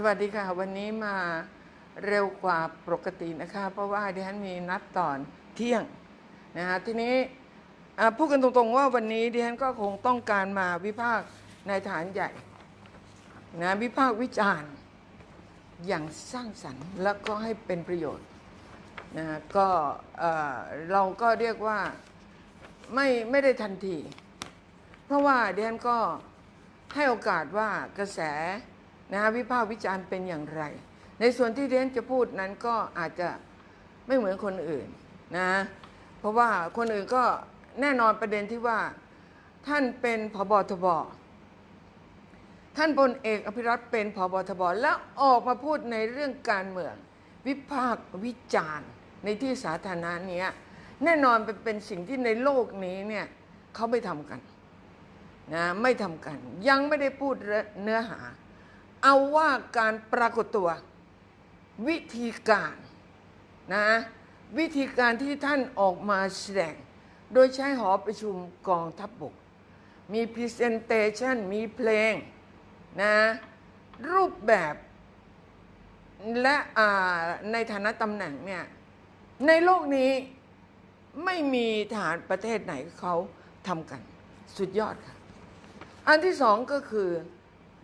สวัสดีค่ะ วันนี้มาเร็วกว่าปกตินะคะ เพราะว่าดิฉันมีนัดตอนเที่ยงนะฮะทีนี้พูดกันตรงๆว่าวันนี้ดิฉันก็คงต้องการมาวิพากษ์ในฐานใหญ่นะวิพากษ์วิจารณ์อย่างสร้างสรรค์แล้วก็ให้เป็นประโยชน์นะะก็เราก็เรียกว่าไม่ไม่ได้ทันที เพราะว่าดิฉันก็ให้โอกาสว่ากระแส นะฮะวิพากษ์วิจารณ์เป็นอย่างไร ในส่วนที่ดิฉันจะพูดนั้นก็อาจจะไม่เหมือนคนอื่นนะเพราะว่าคนอื่นก็แน่นอนประเด็นที่ว่า ท่านเป็นพบทบท่านพลเอกอภิรัตเป็นพบทบแล้วออกมาพูดในเรื่องการเมือง วิพากษ์วิจารณ์ในที่สาธารณะเนี้ยแน่นอนเป็นเป็นสิ่งที่ในโลกนี้เนี่ยเขาไม่ทำกันนะไม่ทำกัน ยังไม่ได้พูดเนื้อหา เอาว่าการปรากฏตัว วิธีการนะวิธีการที่ท่านออกมาแสดง โดยใช้หอประชุมกองทัพบบก มีพรีเซนเตชันมีเพลงนะรูปแบบและในฐานะตำแหน่งเนี่ยในโลกนี้ไม่มีทหารประเทศไหนเขาทำกัน สุดยอดค่ะ อันที่สองก็คือ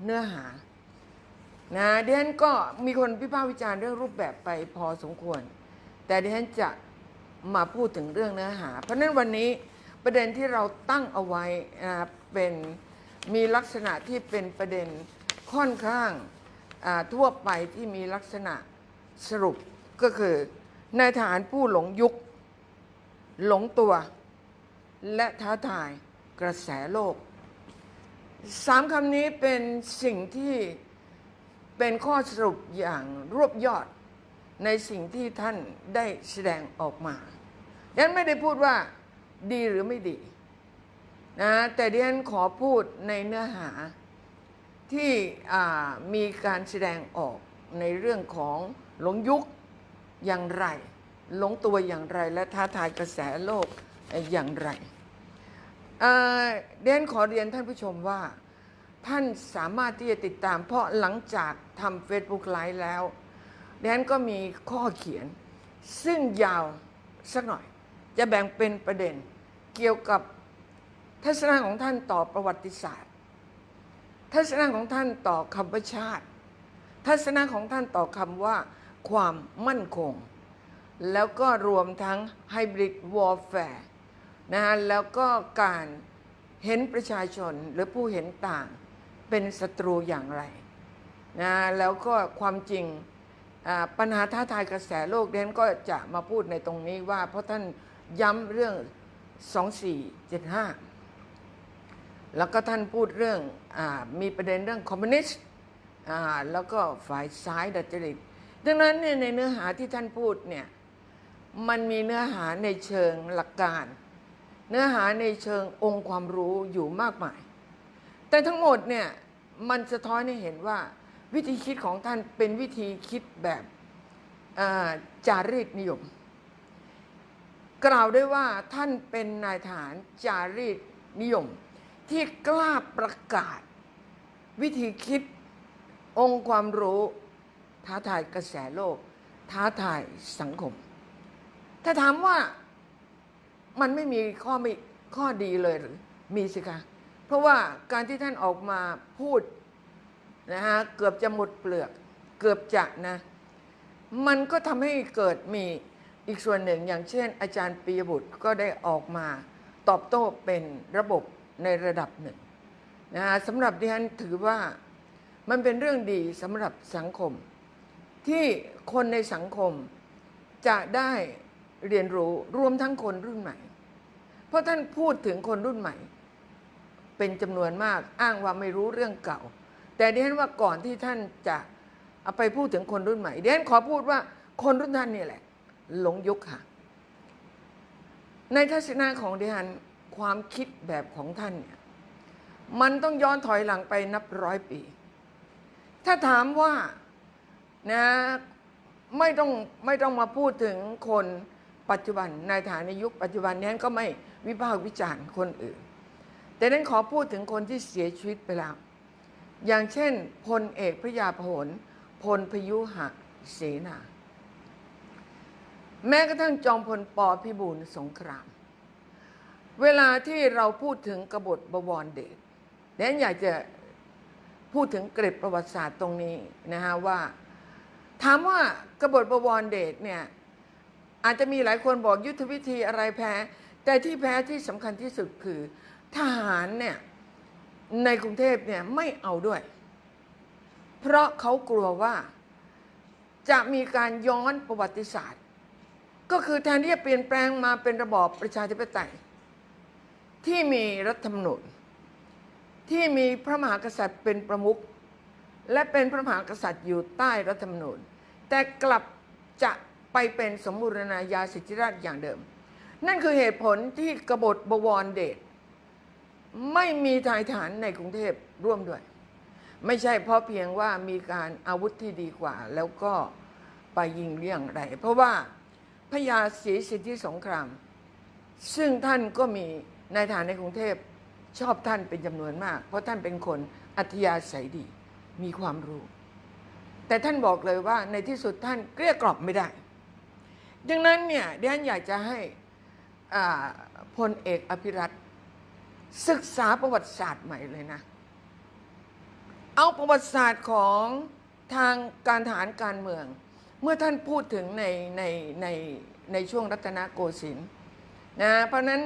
เนื้อหา นะดิฉันก็มีคนพิพากษ์วิจารณ์เรื่องรูปแบบไปพอสมควร แต่ดิฉันจะมาพูดถึงเรื่องเนื้อหา เพราะนั้นวันนี้ประเด็นที่เราตั้งเอาไว้นะเป็นมีลักษณะที่เป็นประเด็นค่อนข้างทั่วไปที่มีลักษณะสรุปก็คือนายทหารผู้หลงยุค หลงตัว และท้าทายกระแสโลกสามคำนี้เป็นสิ่งที่ เป็นข้อสรุปอย่างรวบยอดในสิ่งที่ท่านได้แสดงออกมาดิฉันไม่ได้พูดว่าดีหรือไม่ดีนะแต่ดิฉันขอพูดในเนื้อหาที่มีการแสดงออกในเรื่องของหลงยุคอย่างไร หลงตัวอย่างไรและท้าทายกระแสโลกอย่างไรเดนขอเรียนท่านผู้ชมว่า ท่านสามารถที่จะติดตาม เพราะหลังจากทำ Facebook ไลฟ์แล้วเดนก็มีข้อเขียน ซึ่งยาวสักหน่อย จะแบ่งเป็นประเด็น เกี่ยวกับทัศนะของท่านต่อประวัติศาสตร์ ทัศนะของท่านต่อคำว่าชาติ ทัศนะของท่านต่อคำว่าความมั่นคง แล้วก็รวมทั้งไฮบริดวอร์แฟร์นะฮะแล้วก็การเห็นประชาชนหรือผู้เห็นต่าง เป็นศัตรูอย่างไรนะแล้วก็ความจริงปัญหาท้าทายกระแสโลกเดนก็จะมาพูดในตรงนี้ว่า เพราะท่านย้ำเรื่อง 2475 แล้วก็ท่านพูดเรื่องอมีประเด็นเรื่องคอมมิวนิสต์แล้วก็ฝ่ายซ้ายดัดจริตดังนั้นเนี่ยในเนื้อหาที่ท่านพูดเนี่ยมันมีเนื้อหาในเชิงหลักการ เนื้อหาในเชิงองค์ความรู้อยู่มากมาย แต่ทั้งหมดเนี่ย มันสะท้อนให้เห็นว่า วิธีคิดของท่านเป็นวิธีคิดแบบจารีตนิยม กล่าวได้ว่าท่านเป็นนายทหารจารีตนิยม ที่กล้าประกาศ วิธีคิดองค์ความรู้ ท้าทายกระแสโลก ท้าทายสังคม ถ้าถามว่ามันไม่มีข้อไม่ข้อดีเลยหรือ มีสิคะ เพราะว่าการที่ท่านออกมาพูดนะฮะเกือบจะหมดเปลือก เกือบจะนะ มันก็ทำให้เกิดมีอีกส่วนหนึ่งอย่างเช่น อาจารย์ปียบุตรก็ได้ออกมาตอบโต้เป็นระบบในระดับหนึ่งนะฮะสำหรับดิฉันถือว่ามันเป็นเรื่องดีสำหรับสังคม ที่คนในสังคมจะได้เรียนรู้รวมทั้งคนรุ่นใหม่ เพราะท่านพูดถึงคนรุ่นใหม่ เป็นจำนวนมากอ้างว่าไม่รู้เรื่องเก่า แต่ดิฉันว่าก่อนที่ท่านจะเอาไปพูดถึงคนรุ่นใหม่ดิฉันขอพูดว่าคนรุ่นท่านนี่แหละ หลงยุคค่ะ ในทัศนะของดิฉันความคิดแบบของท่านเนี่ยมันต้องย้อนถอยหลังไปนับร้อยปี ถ้าถามว่านะไม่ต้องไม่ต้องมาพูดถึงคนปัจจุบันในฐานในยุคปัจจุบันนี้ก็ไม่วิพากษ์วิจารณ์คนอื่น แต่นั้นขอพูดถึงคนที่เสียชีวิตไปแล้ว อย่างเช่น พลเอกพระยาพหลพลพยุหะเสนา แม้กระทั่งจอมพลปพิบูลสงคราม เวลาที่เราพูดถึงกบฏบวรเดชแดนอยากจะพูดถึงเกร็ดประวัติศาสตร์ตรงนี้นะฮะว่า ถามว่ากบฏบวรเดชเนี่ยอาจจะมีหลายคนบอกยุทธวิธีอะไรแพ้ แต่ที่แพ้ที่สำคัญที่สุดคือ ทหารเนี่ยในกรุงเทพเนี่ยไม่เอาด้วย เพราะเขากลัวว่าจะมีการย้อนประวัติศาสตร์ ก็คือแทนที่จะเปลี่ยนแปลงมาเป็นระบอบประชาธิปไตย ที่มีรัฐธรรมนูญที่มีพระมหากษัตริย์เป็นประมุขและเป็นพระมหากษัตริย์อยู่ใต้รัฐธรรมนูญ แต่กลับจะไปเป็นสมบูรณาญาสิทธิราชอย่างเดิม นั่นคือเหตุผลที่กบฏบวรเดช ไม่มีทายฐานในกรุงเทพร่วมด้วย ไม่ใช่เพราะเพียงว่ามีการอาวุธที่ดีกว่า แล้วก็ไปยิงเลี่ยงไร เพราะว่าพญาศรีสิทธิสงคราม ซึ่งท่านก็มีนายทหารในกรุงเทพชอบท่านเป็นจำนวนมาก เพราะท่านเป็นคนอัธยาศัยดีมีความรู้ แต่ท่านบอกเลยว่าในที่สุดท่านเกลี้ยกล่อมไม่ได้ ดังนั้นเนี่ยดิฉันอยากจะให้พลเอกอภิรัต ศึกษาประวัติศาสตร์ใหม่เลยนะ เอาประวัติศาสตร์ของทางการทหารการเมือง เมื่อท่านพูดถึงในในในในช่วงรัตนโกสินทร์นะเพราะนั้น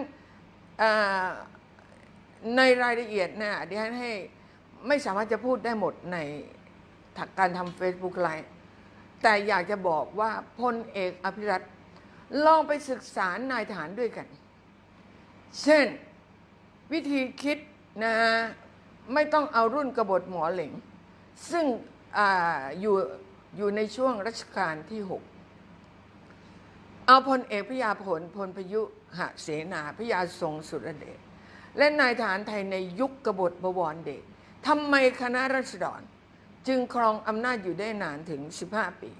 ในรายละเอียดเนี่ยดิฉันให้ไม่สามารถจะพูดได้หมดในการทำ Facebook ไลฟ์แต่อยากจะบอกว่าพลเอกอภิรัตลองไปศึกษานายทหารด้วยกัน เช่น วิธีคิดนะไม่ต้องเอารุ่นกบฏหมอเหลงซึ่งออยู่อยู่ในช่วงรัชกาลที่ 6 เอาพลเอกพยาผลพลพยุหเสนาพยาทรงสุรเดชและนายทหารไทยในยุคกบฏบวรเดชทำไมคณะรัษฎรจึงครองอำนาจอยู่ได้นานถึง 15 ปี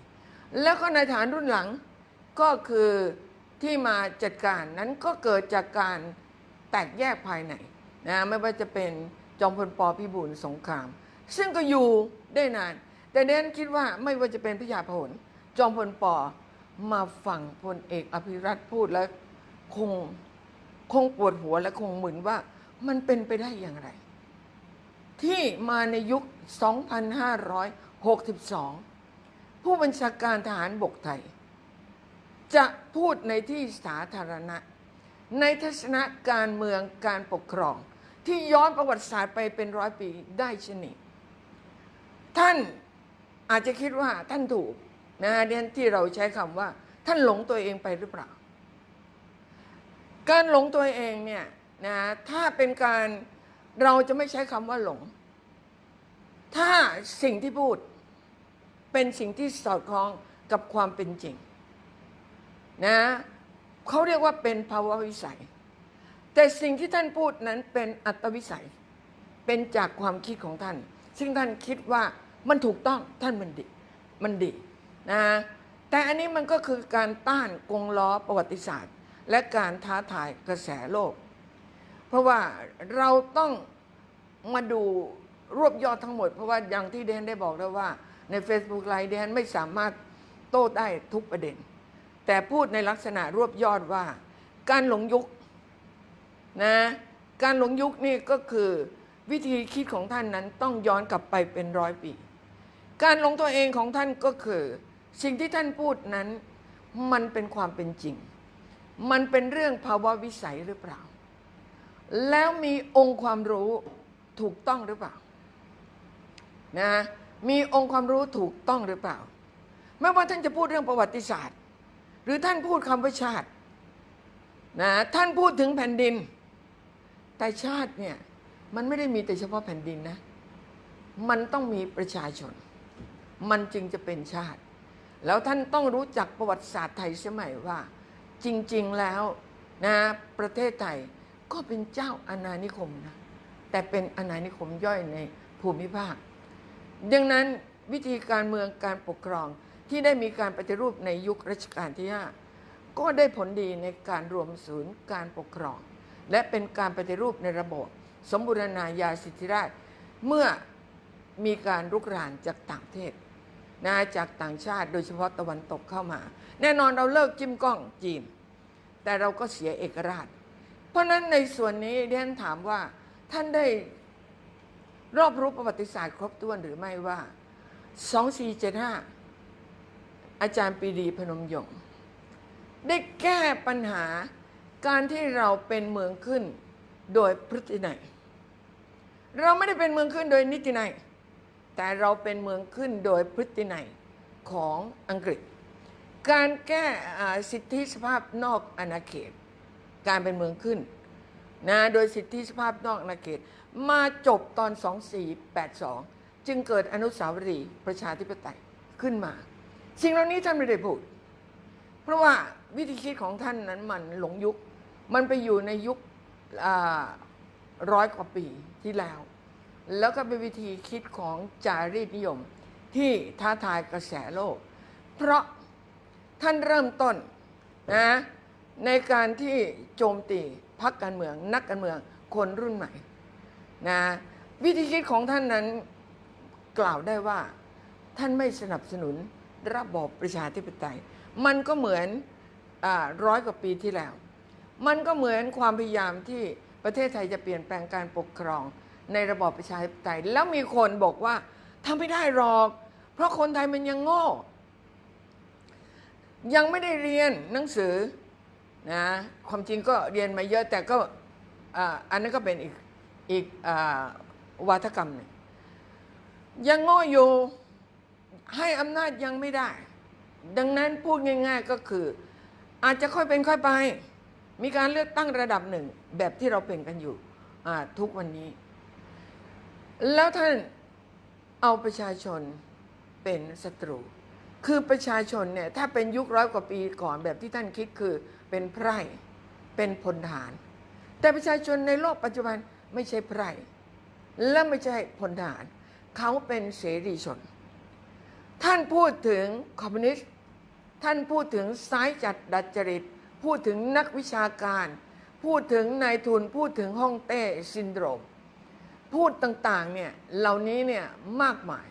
แล้วก็นายทหารรุ่นหลังก็คือที่มาจัดการนั้นก็เกิดจากการ แตกแยกภายในนะไม่ว่าจะเป็นจอมพลปพิบูลสงคราม ซึ่งก็อยู่ได้นาน แต่เดนคิดว่าไม่ว่าจะเป็นพระยาพหลจอมพลปมาฟังพลเอกอภิรัตพูดแล้วคงคงปวดหัวและคงหมึนว่ามันเป็นไปได้อย่างไร ที่มาในยุค 2562 ผู้บัญชาการทหารบกไทย จะพูดในที่สาธารณะ ในทัศนะการเมืองการปกครอง ที่ย้อนประวัติศาสตร์ไปเป็นร้อยปีได้ชนิดท่านอาจจะคิดว่าท่านถูกนะเดียที่เราใช้คำว่า ท่านหลงตัวเองไปหรือเปล่า การหลงตัวเองเนี่ยนะถ้าเป็นการเราจะไม่ใช้คำว่าหลง ถ้าสิ่งที่พูดเป็นสิ่งที่สอดคล้องกับความเป็นจริงนะ เขาเรียกว่าเป็นภาวะวิสัย แต่สิ่งที่ท่านพูดนั้นเป็นอัตวิสัย เป็นจากความคิดของท่าน ซึ่งท่านคิดว่ามันถูกต้องท่านมันดีมันดีนะแต่อันนี้มันก็คือการต้านกงล้อประวัติศาสตร์ และการท้าทายกระแสโลก เพราะว่าเราต้องมาดูรวบยอดทั้งหมด เพราะว่าอย่างที่เดนได้บอกแล้วว่าใน Facebook ไลฟ์เดนไม่สามารถโต้ได้ทุกประเด็น แต่พูดในลักษณะรวบยอดว่า การหลงยุคนะการหลงยุคนี่ก็คือวิธีคิดของท่านนั้นต้องย้อนกลับไปเป็นร้อยปี การหลงตัวเองของท่านก็คือ สิ่งที่ท่านพูดนั้นมันเป็นความเป็นจริง มันเป็นเรื่องภาวะวิสัยหรือเปล่า แล้วมีองค์ความรู้ถูกต้องหรือเปล่านะมีองค์ความรู้ถูกต้องหรือเปล่า ไม่ว่าท่านจะพูดเรื่องประวัติศาสตร์ รือท่านพูดคำว่าชาตินะท่านพูดถึงแผ่นดิน แต่ชาติเนี่ยมันไม่ได้มีแต่เฉพาะแผ่นดินนะ มันต้องมีประชาชน มันจึงจะเป็นชาติ แล้วท่านต้องรู้จักประวัติศาสตร์ไทยสมัยว่า จริง ๆแล้วนะประเทศไทยก็เป็นเจ้าอาณานิคมนะแต่เป็นอาณานิคมย่อยในภูมิภาค ดังนั้นวิธีการเมืองการปกครอง ที่ได้มีการปฏิรูปในยุครัชกาลที่ 5 ก็ได้ผลดีในการรวมศูนย์การปกครอง และเป็นการปฏิรูปในระบบ สมบูรณาญาสิทธิราชเมื่อมีการรุกรานจากต่างประเทศนะจากต่างชาติโดยเฉพาะตะวันตกเข้ามา แน่นอนเราเลิกจิ้มกล้องจีน แต่เราก็เสียเอกราช เพราะฉะนั้นในส่วนนี้ดิฉันถามว่าท่านได้รอบรู้ประวัติศาสตร์ครบถ้วนหรือไม่ว่า 2475 อาจารย์ปีดีพนมยงค์ได้แก้ปัญหาการที่เราเป็นเมืองขึ้นโดยพฤตินัยเราไม่ได้เป็นเมืองขึ้นโดยนิตินัยแต่เราเป็นเมืองขึ้นโดยพฤตินัยของอังกฤษ การแก้สิทธิสภาพนอกอาณาเขต การเป็นเมืองขึ้นนะโดยสิทธิสภาพนอกอาณาเขต มาจบตอน 2482 จึงเกิดอนุสาวรีย์ประชาธิปไตยขึ้นมา สิ่งเหล่านี้ท่านไม่ได้พูด เพราะว่าวิธีคิดของท่านนั้นมันหลงยุค มันไปอยู่ในยุคร้อยกว่าปีที่แล้ว แล้วก็เป็นวิธีคิดของจารีตนิยม ที่ท้าทายกระแสโลก เพราะท่านเริ่มต้นนะในการที่โจมตีพักการเมือง นักการเมืองคนรุ่นใหม่นะวิธีคิดของท่านนั้นกล่าวได้ว่าท่านไม่สนับสนุน ระบอบประชาธิปไตย มันก็เหมือนร้อยกว่าปีที่แล้ว มันก็เหมือนความพยายามที่ประเทศไทยจะเปลี่ยนแปลงการปกครอง ในระบอบประชาธิปไตย แล้วมีคนบอกว่าทำไม่ได้หรอก เพราะคนไทยมันยังโง่ ยังไม่ได้เรียนหนังสือนะความจริงก็เรียนมาเยอะแต่ก็อันนั้นก็เป็นอีกอีกอวาทกรรมนึงยังโง่อยู่ ให้อำนาจยังไม่ได้ ดังนั้นพูดง่าย ๆก็คือ อาจจะค่อยเป็นค่อยไป มีการเลือกตั้งระดับหนึ่ง แบบที่เราเป็นกันอยู่ทุกวันนี้ แล้วท่านเอาประชาชนเป็นศัตรู คือประชาชนเนี่ยถ้าเป็นยุคร้อยกว่าปีก่อนแบบที่ท่านคิดคือเป็นไพร่เป็นพลทหาร แต่ประชาชนในโลกปัจจุบันไม่ใช่ไพร่และไม่ใช่พลทหาร เขาเป็นเสรีชน ท่านพูดถึงคอมมิวนิสต์ ท่านพูดถึงซ้ายจัดดัดจริต พูดถึงนักวิชาการ พูดถึงนายทุน พูดถึงฮ่องเต้ซินโดรม พูดต่างๆเนี่ยเหล่านี้เนี่ยมากมาย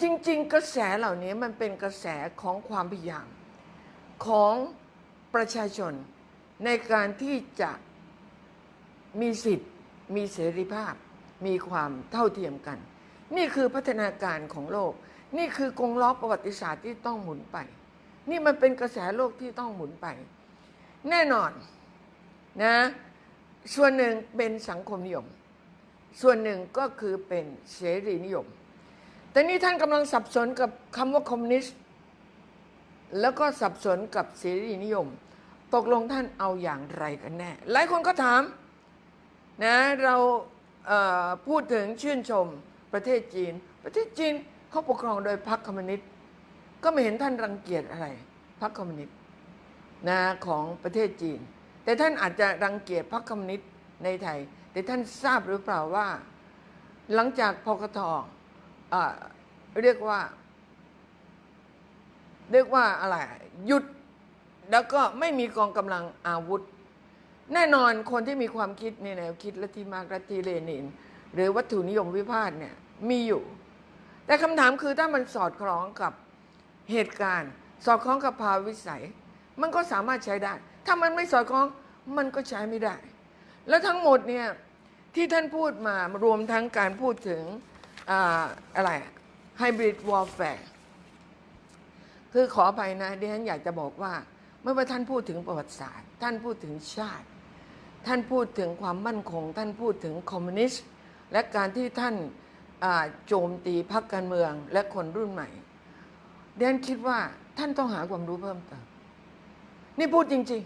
จริง ๆ กระแสเหล่านี้มันเป็นกระแสของความพยายามของประชาชนในการที่จะมีสิทธิ์ มีเสรีภาพ มีความเท่าเทียมกัน นี่คือพัฒนาการของโลก นี่คือกงล้อประวัติศาสตร์ที่ต้องหมุนไป นี่มันเป็นกระแสโลกที่ต้องหมุนไป แน่นอนนะส่วนหนึ่งเป็นสังคมนิยม ส่วนหนึ่งก็คือเป็นเสรีนิยม แต่นี่ท่านกำลังสับสนกับคำว่าคอมมิวนิสต์แล้วก็สับสนกับเสรีนิยม ตกลงท่านเอาอย่างไรกันแน่ หลายคนก็ถามนะเราเพูดถึงชื่นชมประเทศจีน ประเทศจีน เขาปกครองโดยพรรคคอมมิวนิสต์ก็ไม่เห็นท่านรังเกียจอะไรพรรคคอมมิวนิสต์นะของประเทศจีน แต่ท่านอาจจะรังเกียจพรรคคอมมิวนิสต์ในไทย แต่ท่านทราบหรือเปล่าว่า หลังจากพกทอ่าเรียกว่า เรียกว่าอะไรหยุดแล้วก็ไม่มีกองกำลังอาวุธ แน่นอนคนที่มีความคิดในแนวคิดลัทธิมาร์กลัทธิเลนิน หรือวัตถุนิยมวิพากษ์เนี่ยมีอยู่ แต่คำถามคือถ้ามันสอดคล้องกับเหตุการณ์ สอดคล้องกับภาวิสัย มันก็สามารถใช้ได้ ถ้ามันไม่สอดคล้องมันก็ใช้ไม่ได้ แล้วทั้งหมดเนี่ยที่ท่านพูดมารวมทั้งการพูดถึงออะไรไฮบริดวอลแฟร์คือขออภัยนะดิฉันอยากจะบอกว่าเมื่อว่าท่านพูดถึงประวัติศาสตร์ ท่านพูดถึงชาติ ท่านพูดถึงความมั่นคง ท่านพูดถึงคอมมิวนิสต์และการที่ท่าน โจมตีพรรคการเมืองและคนรุ่นใหม่เดนคิดว่าท่านต้องหาความรู้เพิ่มเติม นี่พูดจริง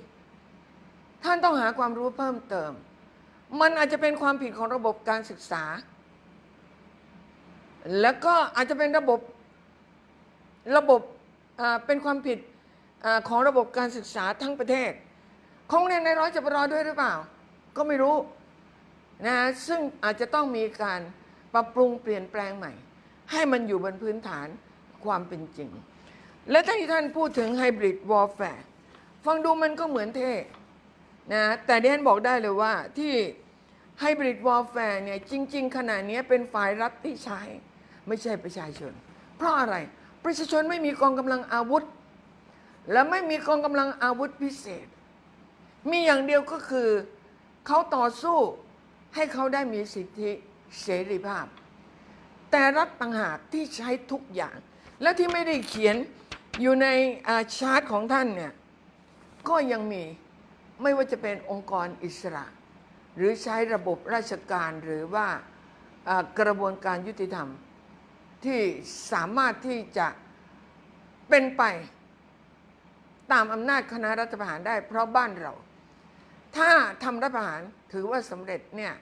ๆ ท่านต้องหาความรู้เพิ่มเติม มันอาจจะเป็นความผิดของระบบการศึกษา แล้วก็อาจจะเป็นระบบระบบเป็นความผิดอของระบบการศึกษาทั้งประเทศ ของเรียนในร้อยจะไปรอด้วยหรือเปล่า ก็ไม่รู้นะซึ่งอาจจะต้องมีการ ปรับปรุงเปลี่ยนแปลงใหม่ ให้มันอยู่บนพื้นฐานความเป็นจริง และถ้าที่ท่านพูดถึงไฮบริดวอลแฟร์ฟังดูมันก็เหมือนเท่นะแต่ดิฉันบอกได้เลยว่าที่ไฮบริดวอลแฟร์เนี่ยจริง ๆ ขณะนี้เป็นฝ่ายรัฐที่ใช้ ไม่ใช่ประชาชน เพราะอะไรประชาชนไม่มีกองกำลังอาวุธ และไม่มีกองกำลังอาวุธพิเศษ มีอย่างเดียวก็คือเขาต่อสู้ให้เขาได้มีสิทธิ เสรีภาพ แต่รัฐต่างหากที่ใช้ทุกอย่าง และที่ไม่ได้เขียนอยู่ในาชาร์ตของท่านเนี่ยก็ยังมีไม่ว่าจะเป็นองค์กรอิสระ หรือใช้ระบบราชการหรือว่าากระบวนการยุติธรรม ที่สามารถที่จะเป็นไปตามอำนาจคณะรัฐประหารได้ เพราะบ้านเรา ถ้าทำรัฐประหารถือว่าสำเร็จเนี่ย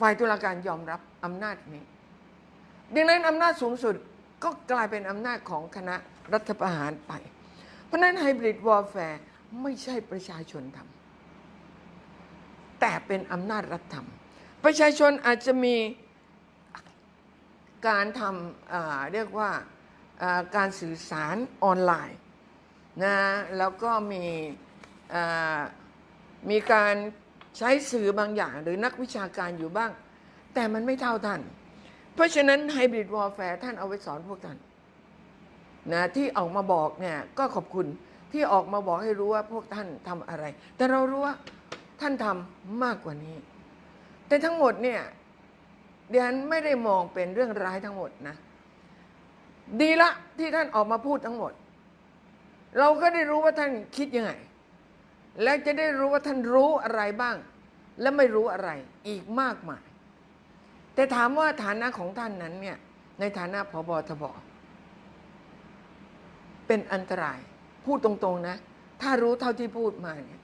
ฝ่ายตุลาการยอมรับอำนาจนี้ ดังนั้นอำนาจสูงสุดก็กลายเป็นอำนาจของคณะรัฐประหารไป เพราะนั้นไฮบริดวอร์แฟร์ไม่ใช่ประชาชนทำแต่เป็นอำนาจรัฐทำประชาชนอาจจะมีการทำเรียกว่าการสื่อสารออนไลน์นะแล้วก็มีมีการ ใช้สื่อบางอย่างหรือนักวิชาการอยู่บ้าง แต่มันไม่เท่าท่าน เพราะฉะนั้นไฮบริดวอร์แฟร์ท่านเอาไว้สอนพวกท่านนะที่ออกมาบอกเนี่ยก็ขอบคุณที่ออกมาบอกให้รู้ว่าพวกท่านทำอะไร แต่เรารู้ว่าท่านทำมากกว่านี้ แต่ทั้งหมดเนี่ยเดียนไม่ได้มองเป็นเรื่องร้ายทั้งหมดนะ ดีละที่ท่านออกมาพูดทั้งหมด เราก็ได้รู้ว่าท่านคิดยังไง และจะได้รู้ว่าท่านรู้อะไรบ้าง และไม่รู้อะไรอีกมากมาย แต่ถามว่าฐานะของท่านนั้นเนี่ยในฐานะพบทบเป็นอันตราย พูดตรงๆนะ ถ้ารู้เท่าที่พูดมาเนี่ย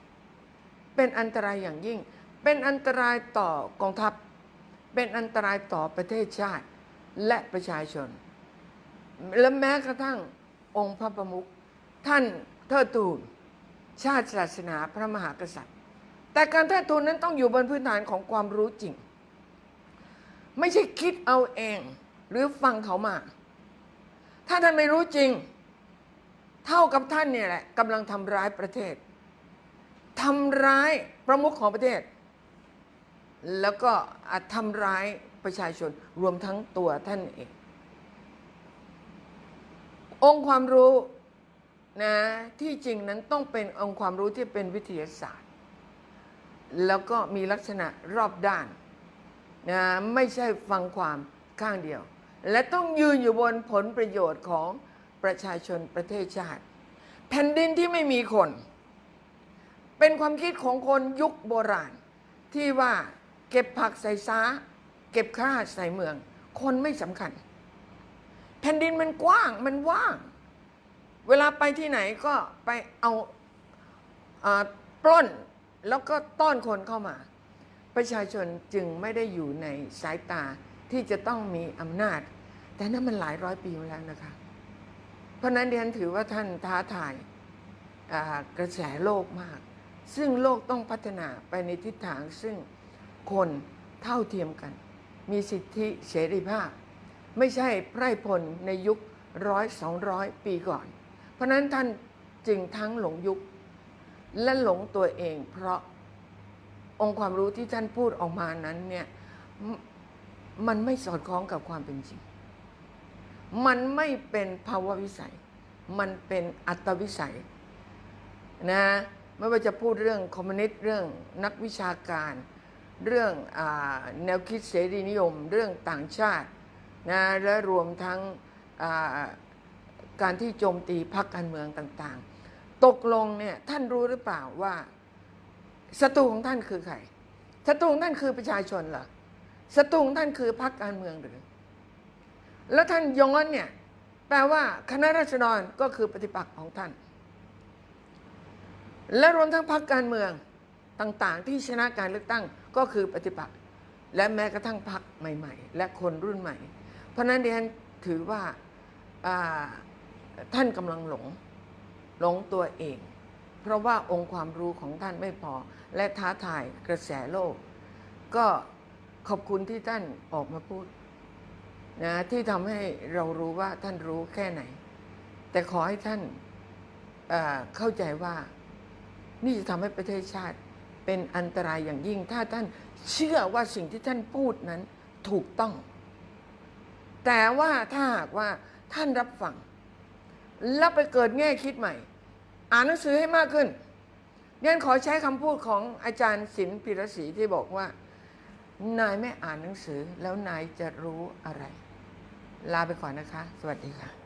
เป็นอันตรายอย่างยิ่ง เป็นอันตรายต่อกองทัพ เป็นอันตรายต่อประเทศชาติและประชาชน และแม้กระทั่งองค์พระประมุขท่านเทิดทูน ชาติศาสนาพระมหากษัตริย์ แต่การเทิดทูนนั้นต้องอยู่บนพื้นฐานของความรู้จริง ไม่ใช่คิดเอาเอง หรือฟังเขามา ถ้าท่านไม่รู้จริง เท่ากับท่านเนี่ยแหละกำลังทำร้ายประเทศทำร้ายประมุขของประเทศ แล้วก็อาจทำร้ายประชาชนรวมทั้งตัวท่านเอง องค์ความรู้ นะที่จริงนั้นต้องเป็นองค์ความรู้ที่เป็นวิทยาศาสตร์ แล้วก็มีลักษณะรอบด้านนะไม่ใช่ฟังความข้างเดียว และต้องยืนอยู่บนผลประโยชน์ของประชาชนประเทศชาติ แผ่นดินที่ไม่มีคน เป็นความคิดของคนยุคโบราณ ที่ว่าเก็บผักใส่ซ้า เก็บข้าวใส่เมือง คนไม่สำคัญ แผ่นดินมันกว้างมันว่าง เวลาไปที่ไหนก็ไปเอาอาปล้นแล้วก็ต้อนคนเข้ามา ประชาชนจึงไม่ได้อยู่ในสายตาที่จะต้องมีอำนาจ แต่นั่นมันหลายร้อยปีมาแล้วนะคะ เพราะนั้นเรียนถือว่าท่านท้าทายกระแสโลกมาก ซึ่งโลกต้องพัฒนาไปในทิศทางซึ่งคนเท่าเทียมกัน มีสิทธิเสรีภาพ ไม่ใช่ไพร่พลในยุคร้อยสองร้อยปีก่อน เพราะนั้นท่านจึงทั้งหลงยุค และหลงตัวเอง เพราะองค์ความรู้ที่ท่านพูดออกมานั้นเนี่ยมันไม่สอดคล้องกับความเป็นจริง มันไม่เป็นภาวะวิสัย มันเป็นอัตวิสัยนะไม่ว่าจะพูดเรื่องคอมมิวนิสต์เรื่องนักวิชาการ เรื่องอแนวคิดเสรีนิยม เรื่องต่างชาตินะและรวมทั้ง การที่โจมตีพรรคการเมืองต่างๆ ตกลงเนี่ยท่านรู้หรือเปล่าว่าศัตรูของท่านคือใครศัตรูของท่านคือประชาชนเหรอศัตรูของท่านคือพรรคการเมืองหรือ แล้วท่านย้อนเนี่ยแปลว่าคณะราษฎรก็คือปฏิปักษ์ของท่าน และรวมทั้งพรรคการเมืองต่างๆ ที่ชนะการเลือกตั้งก็คือปฏิปักษ์และแม้กระทั่งพรรคใหม่ ๆ และคนรุ่นใหม่ เพราะนั้นดิฉันถือว่า อ่ท่านกำลังหลง หลงตัวเอง เพราะว่าองค์ความรู้ของท่านไม่พอ และท้าทายกระแสโลก ก็ขอบคุณที่ท่านออกมาพูดนะที่ทำให้เรารู้ว่าท่านรู้แค่ไหน แต่ขอให้ท่านเเข้าใจว่านี่จะทำให้ประเทศชาติเป็นอันตรายอย่างยิ่ง ถ้าท่านเชื่อว่าสิ่งที่ท่านพูดนั้นถูกต้อง แต่ว่าถ้าหากว่าท่านรับฟัง แล้วไปเกิดแง่คิดใหม่ อ่านหนังสือให้มากขึ้นเรียนขอใช้คำพูดของอาจารย์ศิลปิรศรีที่บอกว่า นายไม่อ่านหนังสือแล้วนายจะรู้อะไร ลาไปก่อนนะคะ สวัสดีค่ะ